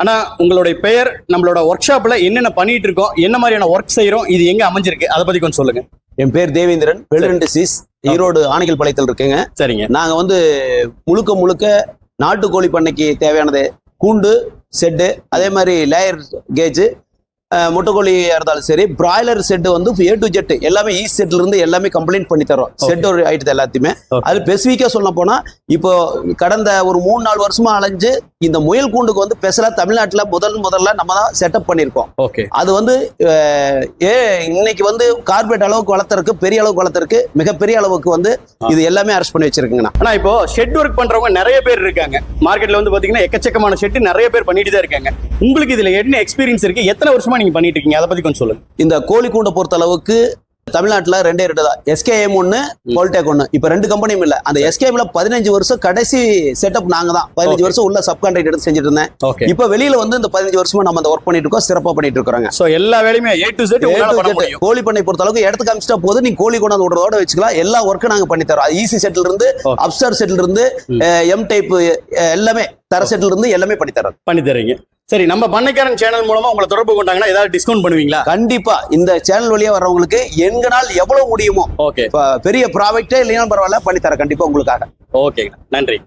ஆனா உங்களுடைய பெயர் நம்மளோட ஒர்க் ஷாப்ல என்னென்ன பண்ணிட்டு இருக்கோம் என்ன மாதிரியான ஒர்க் செய்யறோம் இது எங்க அமைஞ்சிருக்கு அதை பத்தி கொஞ்சம் சொல்லுங்க. என் பேர் தேவேந்திரன் வெள்ளரன் டிசீஸ் ஈரோடு ஆணைகள் பாளையத்தில் இருக்கேங்க. சரிங்க. நாங்க வந்து முழுக்க முழுக்க நாட்டுக்கோழி பண்ணைக்கு தேவையானது கூண்டு செட்டு அதே மாதிரி லேயர் கேஜ் முட்டைக்கோழியா இருந்தாலும் சரி பிராய்லர் செட்டு வந்து ஏ டு ஜெட் எல்லாமே ஈ செட்ல இருந்து எல்லாமே கம்ப்ளைண்ட் பண்ணி தரோம் செட் ஒரு ஐட்டத்தை எல்லாத்தையுமே. அது ஸ்பெசிஃபிக்கா சொல்ல போனா இப்போ கடந்த ஒரு மூணு நாலு வருஷமா அலைஞ்சு இந்த முயல் கூண்டுக்கு வந்து ஸ்பெஷலா தமிழ்நாட்டுல முதல் முதல்ல நம்ம தான் செட்டப் பண்ணியிருக்கோம். ஓகே அது வந்து ஏ இன்னைக்கு வந்து கார்பரேட் அளவுக்கு வளர்த்துறதுக்கு பெரிய அளவுக்கு வளர்த்துறதுக்கு மிகப்பெரிய அளவுக்கு வந்து இது எல்லாமே அரெஸ்ட் பண்ணி வச்சிருக்குங்கண்ணா. ஆனா இப்போ ஷெட் ஒர்க் பண்றவங்க நிறைய பேர் இருக்காங்க. மார்க்கெட்ல வந்து பாத்தீங்கன்னா எக்கச்சக்கமான ஷெட் நிறைய பேர் பண்ணிட்டு தான் இருக்காங்க. உங்களுக்கு இதுல என்ன எக்ஸ்பீரியன்ஸ் இருக்கு? எத்தனை வருஷமா நீங்க பண்ணிட்டு இருக்கீங்க அதை பத்தி கொஞ்சம் சொல்லுங்க. இந்த கோழி கூண்டை பொறுத்த அளவுக்கு தமிழ்நாட்டுல ரெண்டே ரெண்டு தான். எஸ்கேஎம் ஒன்னு போல்டேக் ஒன்னு இப்ப ரெண்டு கம்பெனியும் இல்ல. அந்த எஸ்கேஎம்ல பதினஞ்சு வருஷம் கடைசி செட்டப் நாங்க தான். பதினஞ்சு. வருஷம் உள்ள சப்கான்ட்ராக்ட் எடுத்து செஞ்சுட்டு இருந்தேன் இப்ப வெளியில வந்து இந்த பதினஞ்சு வருஷமா நம்ம அந்த ஒர்க் பண்ணிட்டு இருக்கோம். சிறப்பா பண்ணிட்டு இருக்கிறோங்க. சோ எல்லா வேலையுமே ஏ டு செட் கோழி பண்ணை பொறுத்த அளவுக்கு இடத்து காமிச்சிட்டா போது நீ கோழி கொண்டாந்து விடுறதோட வச்சுக்கலாம். எல்லா ஒர்க்கும் நாங்க பண்ணி தரோம். ஈசி செட்டில் இருந்து Okay. அப்ஸ்டார் செட்டில் இருந்து. எம் டைப் எல்லாமே தர செட்டில் இருந்து எல்லாமே பண்ணி தரோம் பண்ணி தரீங்க சரி நம்ம பண்ணைக்காரன் சேனல் மூலமா உங்களை தொடர்பு கொண்டாங்கன்னா ஏதாவது டிஸ்கவுண்ட் பண்ணுவீங்களா? கண்டிப்பா. இந்த சேனல் வழியா வர்றவங்களுக்கு எங்கனால் எவ்வளவு முடியுமோ ஓகே பெரிய ப்ராடக்டே இல்லைனாலும் பரவாயில்ல பண்ணி தரேன். கண்டிப்பா உங்களுக்காக. ஓகே நன்றி.